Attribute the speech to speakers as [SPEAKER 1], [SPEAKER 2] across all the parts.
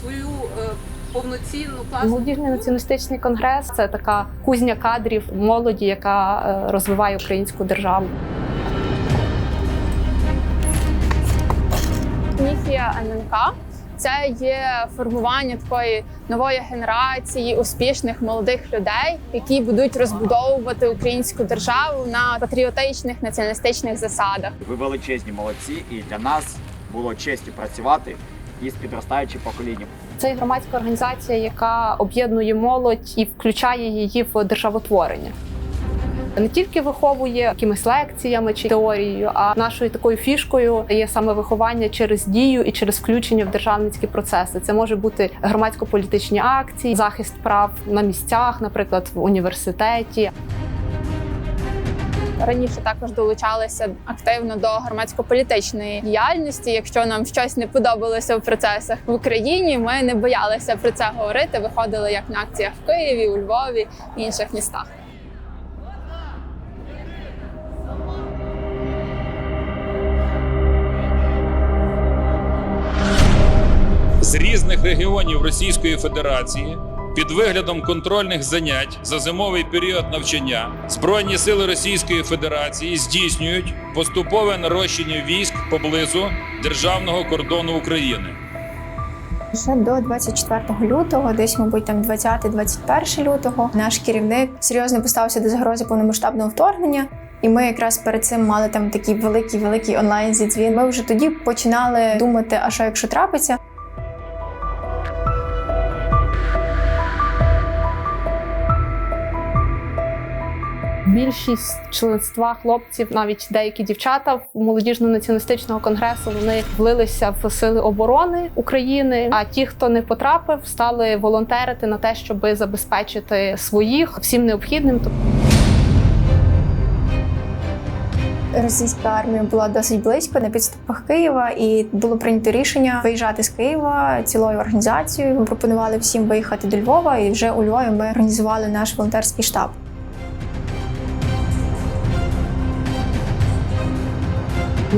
[SPEAKER 1] свою е, повноцінну класну
[SPEAKER 2] Молодіжний націоналістичний конгрес це така кузня кадрів молоді, яка е, розвиває українську державу.
[SPEAKER 3] Місія ННК це є формування такої нової генерації успішних молодих людей, які будуть розбудовувати українську державу на патріотичних націоналістичних засадах.
[SPEAKER 4] Ви величезні молодці, і для нас було честю працювати із підростаючим поколінням.
[SPEAKER 2] Це громадська організація, яка об'єднує молодь і включає її в державотворення. Не тільки виховує якимись лекціями чи теорією, а нашою такою фішкою є саме виховання через дію і через включення в державницькі процеси. Це може бути громадсько-політичні акції, захист прав на місцях, наприклад, в університеті.
[SPEAKER 3] Раніше також долучалися активно до громадсько-політичної діяльності. Якщо нам щось не подобалося в процесах в Україні, ми не боялися про це говорити. Виходили як на акціях в Києві, у Львові і інших містах.
[SPEAKER 5] з різних регіонів Російської Федерації під виглядом контрольних занять за зимовий період навчання Збройні сили Російської Федерації здійснюють поступове нарощення військ поблизу державного кордону України.
[SPEAKER 6] Ще до 24 лютого, десь, мабуть, там 20-21 лютого, наш керівник серйозно поставився до загрози повномасштабного вторгнення. І ми якраз перед цим мали там такий великий великий онлайн зідзвін. Ми вже тоді починали думати, а що якщо трапиться.
[SPEAKER 2] Більшість членства хлопців, навіть деякі дівчата в молодіжно-націоналістичного конгресу, вони влилися в сили оборони України. А ті, хто не потрапив, стали волонтерити на те, щоб забезпечити своїх всім необхідним.
[SPEAKER 6] Російська армія була досить близько на підступах Києва, і було прийнято рішення виїжджати з Києва цілою організацією. Ми пропонували всім виїхати до Львова, і вже у Львові ми організували наш волонтерський штаб.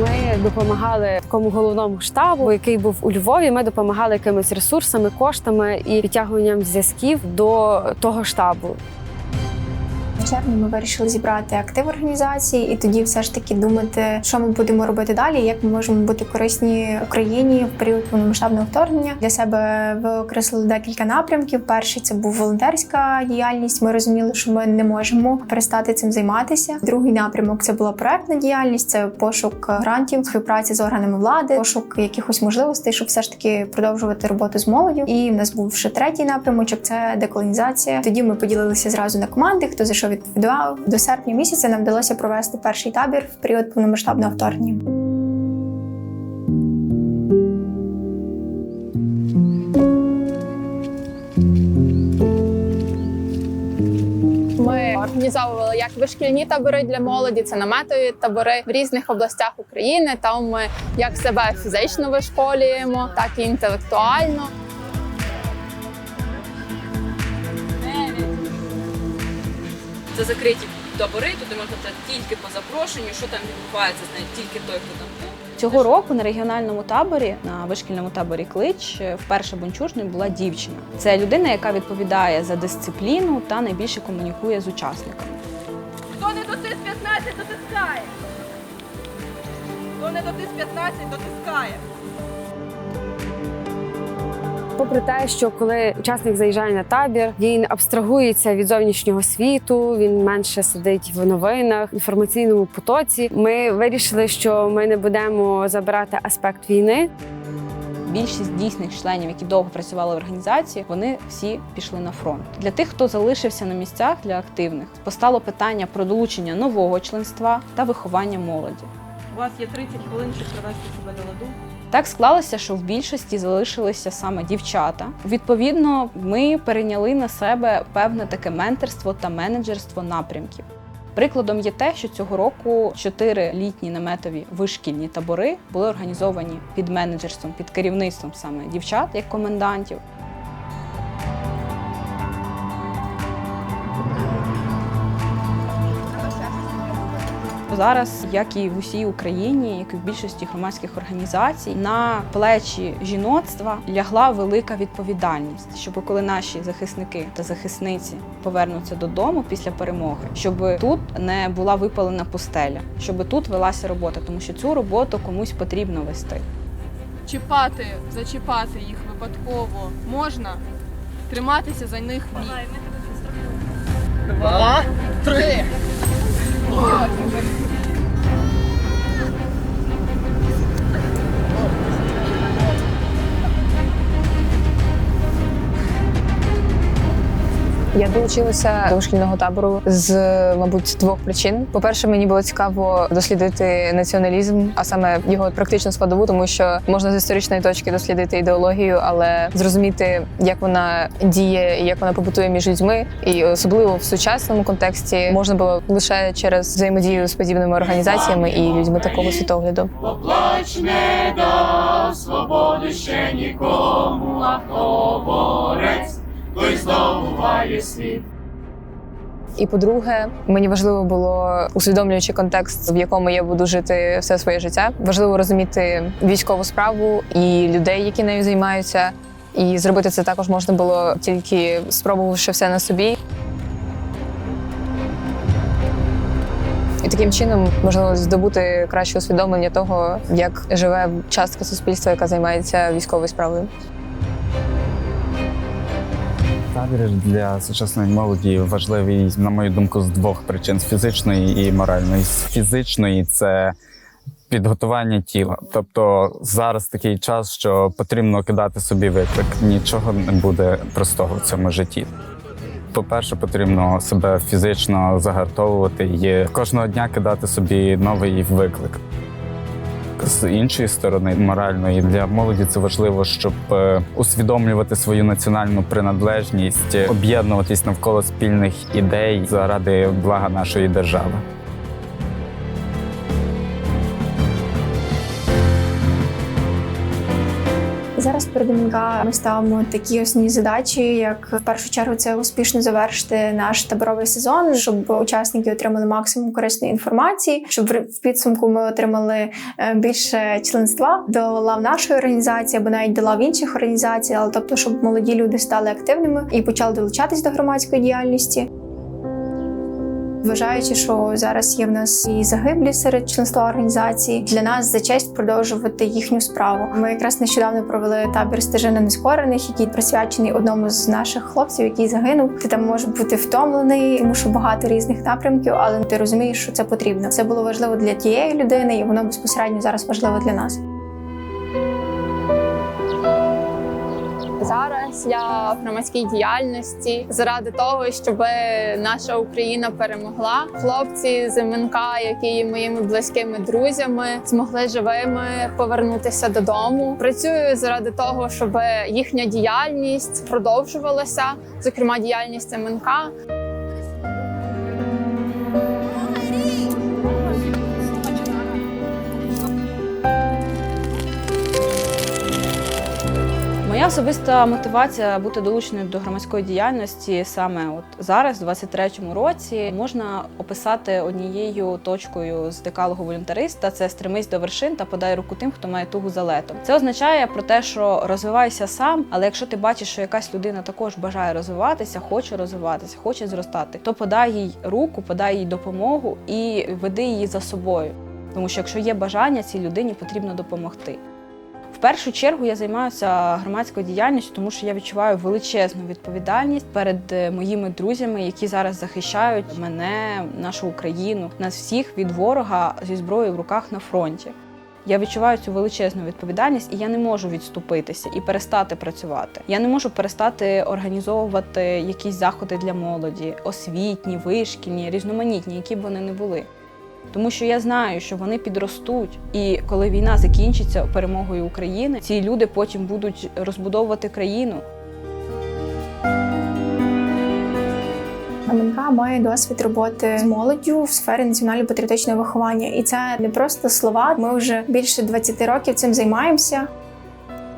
[SPEAKER 7] Ми допомагали такому головному штабу, який був у Львові. Ми допомагали якимись ресурсами, коштами і підтягуванням зв'язків до того штабу.
[SPEAKER 6] Червні ми вирішили зібрати актив організації і тоді все ж таки думати, що ми будемо робити далі, як ми можемо бути корисні Україні в період повномасштабного вторгнення. Для себе викреслили декілька напрямків. Перший це був волонтерська діяльність. Ми розуміли, що ми не можемо перестати цим займатися. Другий напрямок це була проектна діяльність, це пошук грантів, співпраця з органами влади, пошук якихось можливостей, щоб все ж таки продовжувати роботу з молоддю. І в нас був ще третій напрямочок це деколонізація. Тоді ми поділилися зразу на команди, хто за що відповідав. До серпня місяця нам вдалося провести перший табір в період повномасштабного вторгнення.
[SPEAKER 3] Ми організовували як вишкільні табори для молоді, це наметові табори в різних областях України. Там ми як себе фізично вишколюємо, так і інтелектуально.
[SPEAKER 1] Це закриті табори, туди можна тільки по запрошенню. Що там відбувається, знає тільки той, хто там був.
[SPEAKER 8] Цього року на регіональному таборі, на вишкільному таборі Клич, вперше бунчужною була дівчина. Це людина, яка відповідає за дисципліну та найбільше комунікує з учасниками.
[SPEAKER 1] Хто не дотис 15, дотискає. Хто не дотис 15, дотискає.
[SPEAKER 7] Попри те, що коли учасник заїжджає на табір, він абстрагується від зовнішнього світу, він менше сидить в новинах, інформаційному потоці. Ми вирішили, що ми не будемо забирати аспект війни.
[SPEAKER 8] Більшість дійсних членів, які довго працювали в організації, вони всі пішли на фронт. Для тих, хто залишився на місцях для активних, постало питання про долучення нового членства та виховання молоді.
[SPEAKER 1] У вас є 30 хвилин, щоб привести себе до ладу.
[SPEAKER 8] Так склалося, що в більшості залишилися саме дівчата. Відповідно, ми перейняли на себе певне таке менторство та менеджерство напрямків. Прикладом є те, що цього року чотири літні наметові вишкільні табори були організовані під менеджерством, під керівництвом саме дівчат як комендантів. Зараз, як і в усій Україні, як і в більшості громадських організацій, на плечі жіноцтва лягла велика відповідальність, щоб коли наші захисники та захисниці повернуться додому після перемоги, щоб тут не була випалена пустеля, щоб тут велася робота, тому що цю роботу комусь потрібно вести.
[SPEAKER 9] чіпати, зачіпати їх випадково можна, триматися за них ні.
[SPEAKER 4] Два, три.
[SPEAKER 10] Я долучилася до шкільного табору з, мабуть, двох причин. По-перше, мені було цікаво дослідити націоналізм, а саме його практичну складову, тому що можна з історичної точки дослідити ідеологію, але зрозуміти, як вона діє і як вона побутує між людьми, і особливо в сучасному контексті можна було лише через взаємодію з подібними організаціями і людьми такого світогляду.
[SPEAKER 11] Поплач не дав свободи ще нікому, а хто борець, той здобуває світ.
[SPEAKER 10] І по-друге, мені важливо було усвідомлюючи контекст, в якому я буду жити все своє життя. Важливо розуміти військову справу і людей, які нею займаються. І зробити це також можна було тільки спробувавши все на собі. І таким чином можливо здобути краще усвідомлення того, як живе частка суспільства, яка займається військовою справою.
[SPEAKER 12] Табір для сучасної молоді важливий, на мою думку, з двох причин: з фізичної і моральної. З фізичної це підготування тіла. Тобто зараз такий час, що потрібно кидати собі виклик. Нічого не буде простого в цьому житті. По-перше, потрібно себе фізично загартовувати і кожного дня кидати собі новий виклик. З іншої сторони, моральної для молоді це важливо, щоб е, усвідомлювати свою національну приналежність, об'єднуватись навколо спільних ідей заради блага нашої держави.
[SPEAKER 6] Зараз перед МНК ми ставимо такі основні задачі, як в першу чергу це успішно завершити наш таборовий сезон, щоб учасники отримали максимум корисної інформації, щоб в підсумку ми отримали е, більше членства до лав нашої організації або навіть до лав інших організацій, але тобто, щоб молоді люди стали активними і почали долучатись до громадської діяльності. Вважаючи, що зараз є в нас і загиблі серед членства організації, для нас за честь продовжувати їхню справу. Ми якраз нещодавно провели табір стежини нескорених, який присвячений одному з наших хлопців, який загинув. Ти там можеш бути втомлений, тому що багато різних напрямків, але ти розумієш, що це потрібно. Це було важливо для тієї людини, і воно безпосередньо зараз важливо для нас.
[SPEAKER 3] Зараз я в громадській діяльності заради того, щоб наша Україна перемогла. Хлопці з МНК, які є моїми близькими друзями, змогли живими повернутися додому. Працюю заради того, щоб їхня діяльність продовжувалася, зокрема діяльність МНК.
[SPEAKER 8] Особиста мотивація бути долученою до громадської діяльності саме от зараз, в 23-му році, можна описати однією точкою з декалогу волюнтариста: це стремись до вершин та подай руку тим, хто має тугу за летом. Це означає про те, що розвивайся сам, але якщо ти бачиш, що якась людина також бажає розвиватися, хоче розвиватися, хоче зростати, то подай їй руку, подай їй допомогу і веди її за собою. Тому що якщо є бажання, цій людині потрібно допомогти. В першу чергу я займаюся громадською діяльністю, тому що я відчуваю величезну відповідальність перед е, моїми друзями, які зараз захищають мене, нашу Україну, нас всіх від ворога зі зброєю в руках на фронті. Я відчуваю цю величезну відповідальність, і я не можу відступитися і перестати працювати. Я не можу перестати організовувати якісь заходи для молоді, освітні, вишкільні, різноманітні, які б вони не були. Тому що я знаю, що вони підростуть, і коли війна закінчиться перемогою України, ці люди потім будуть розбудовувати країну.
[SPEAKER 6] МНК має досвід роботи з молоддю в сфері національно-патріотичного виховання, і це не просто слова. Ми вже більше 20 років цим займаємося.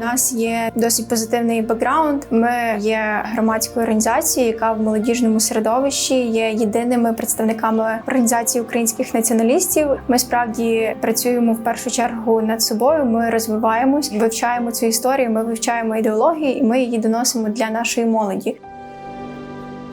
[SPEAKER 6] Нас є досить позитивний бекграунд. Ми є громадською організацією, яка в молодіжному середовищі є єдиними представниками організації українських націоналістів. Ми справді працюємо в першу чергу над собою. Ми розвиваємось, вивчаємо цю історію. Ми вивчаємо ідеологію, і ми її доносимо для нашої молоді.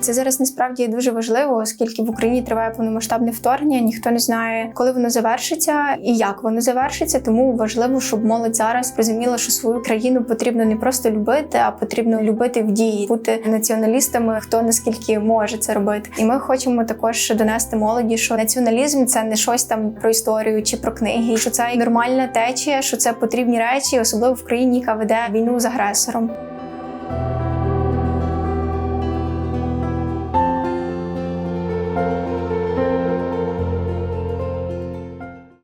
[SPEAKER 6] Це зараз насправді дуже важливо, оскільки в Україні триває повномасштабне вторгнення. Ніхто не знає, коли воно завершиться і як воно завершиться. Тому важливо, щоб молодь зараз розуміла, що свою країну потрібно не просто любити, а потрібно любити в дії, бути націоналістами, хто наскільки може це робити. І ми хочемо також донести молоді, що націоналізм це не щось там про історію чи про книги, що це нормальна течія, що це потрібні речі, особливо в країні, яка веде війну з агресором.